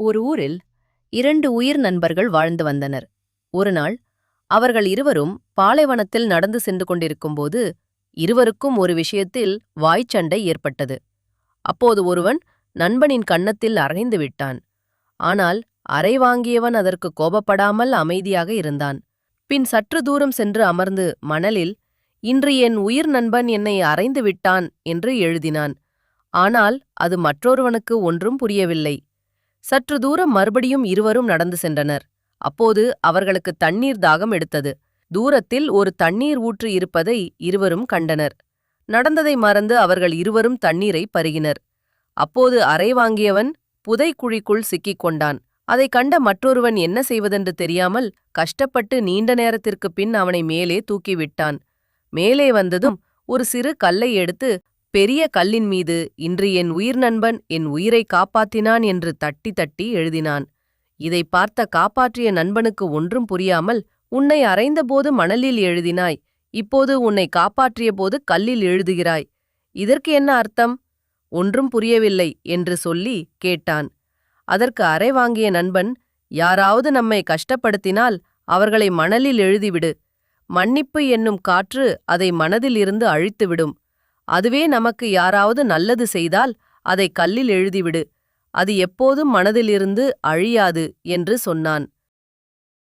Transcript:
ஒரு ஊரில் இரண்டு உயிர் நண்பர்கள் வாழ்ந்து வந்தனர். ஒருநாள் அவர்கள் இருவரும் பாலைவனத்தில் நடந்து சென்று கொண்டிருக்கும்போது இருவருக்கும் ஒரு விஷயத்தில் வாய்ச்சண்டை ஏற்பட்டது. அப்போது ஒருவன் நண்பனின் கன்னத்தில் அறைந்து விட்டான். ஆனால் அறை வாங்கியவன் அதற்கு கோபப்படாமல் அமைதியாக இருந்தான். பின் சற்று தூரம் சென்று அமர்ந்து மணலில் இன்று என் உயிர் நண்பன் என்னை அறைந்து விட்டான் என்று எழுதினான். ஆனால் அது மற்றொருவனுக்கு ஒன்றும் புரியவில்லை. சற்று தூரம் மறுபடியும் இருவரும் நடந்து சென்றனர். அப்போது அவர்களுக்கு தண்ணீர் தாகம் எடுத்தது. தூரத்தில் ஒரு தண்ணீர் ஊற்று இருப்பதை இருவரும் கண்டனர். நடந்ததை மறந்து அவர்கள் இருவரும் தண்ணீரை பருகினர். அப்போது அறை வாங்கியவன் புதைக்குழிக்குள் சிக்கிக் கொண்டான். அதைக் கண்ட மற்றொருவன் என்ன செய்வதென்று தெரியாமல் கஷ்டப்பட்டு நீண்ட நேரத்திற்குப் பின் அவனை மேலே தூக்கிவிட்டான் மேலே வந்ததும் ஒரு சிறு கல்லை எடுத்து பெரிய கல்லின் மீது இன்று என் உயிர் நண்பன் என் உயிரை காப்பாத்தினான் என்று தட்டி தட்டி எழுதினான். இதை பார்த்த காப்பாற்றிய நண்பனுக்கு ஒன்றும் புரியாமல் உன்னை அறைந்தபோது மணலில் எழுதினாய் இப்போது உன்னை காப்பாற்றியபோது கல்லில் எழுதுகிறாய். இதற்கு என்ன அர்த்தம்? ஒன்றும் புரியவில்லை என்று சொல்லி கேட்டான். அதற்கு அறை வாங்கிய நண்பன் யாராவது நம்மை கஷ்டப்படுத்தினால் அவர்களை மணலில் எழுதிவிடு. மன்னிப்பு என்னும் காற்று அதை மனதில் இருந்து அழித்துவிடும். அதுவே நமக்கு யாராவது நல்லது செய்தால் அதை கல்லில் எழுதிவிடு. அது எப்போதும் மனதிலிருந்து அழியாது என்று சொன்னான்.